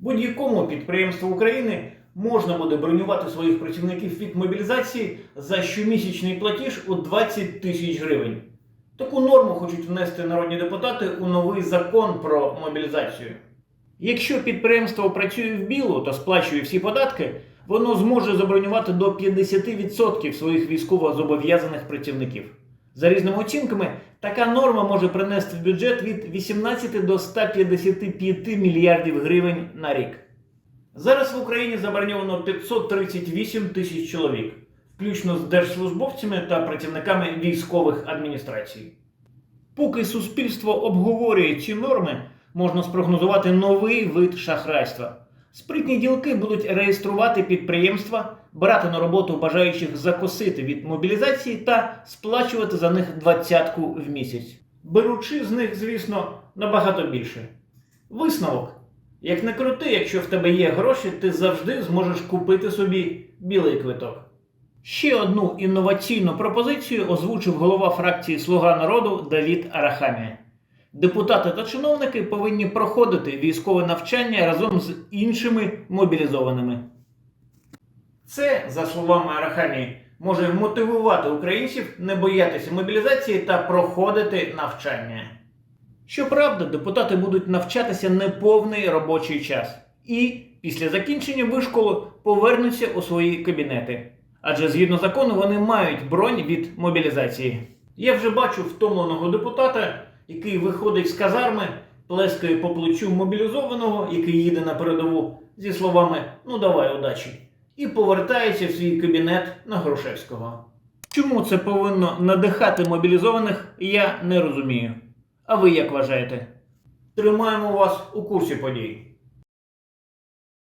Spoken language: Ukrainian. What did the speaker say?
Будь-якому підприємству України можна буде бронювати своїх працівників від мобілізації за щомісячний платіж у 20 тисяч гривень. Таку норму хочуть внести народні депутати у новий закон про мобілізацію. Якщо підприємство працює в білу та сплачує всі податки, воно зможе забронювати до 50% своїх військово-зобов'язаних працівників. За різними оцінками, така норма може принести в бюджет від 18 до 155 мільярдів гривень на рік. Зараз в Україні заброньовано 538 тисяч чоловік, включно з держслужбовцями та працівниками військових адміністрацій. Поки суспільство обговорює ці норми, можна спрогнозувати новий вид шахрайства. Спритні ділки будуть реєструвати підприємства, брати на роботу бажаючих закосити від мобілізації та сплачувати за них двадцятку в місяць, беручи з них, звісно, набагато більше. Висновок. Як не крути, якщо в тебе є гроші, ти завжди зможеш купити собі білий квиток. Ще одну інноваційну пропозицію озвучив голова фракції Слуга народу Давід Арахамія. Депутати та чиновники повинні проходити військове навчання разом з іншими мобілізованими. Це, за словами Арахамії, може мотивувати українців не боятися мобілізації та проходити навчання. Щоправда, депутати будуть навчатися неповний робочий час і після закінчення вишколу повернуться у свої кабінети. Адже згідно закону вони мають бронь від мобілізації. Я вже бачу втомленого депутата, який виходить з казарми, плескає по плечу мобілізованого, який їде на передову, зі словами Ну давай удачі, і повертається в свій кабінет на Грушевського. Чому це повинно надихати мобілізованих, я не розумію. А ви як вважаєте? Тримаємо вас у курсі подій.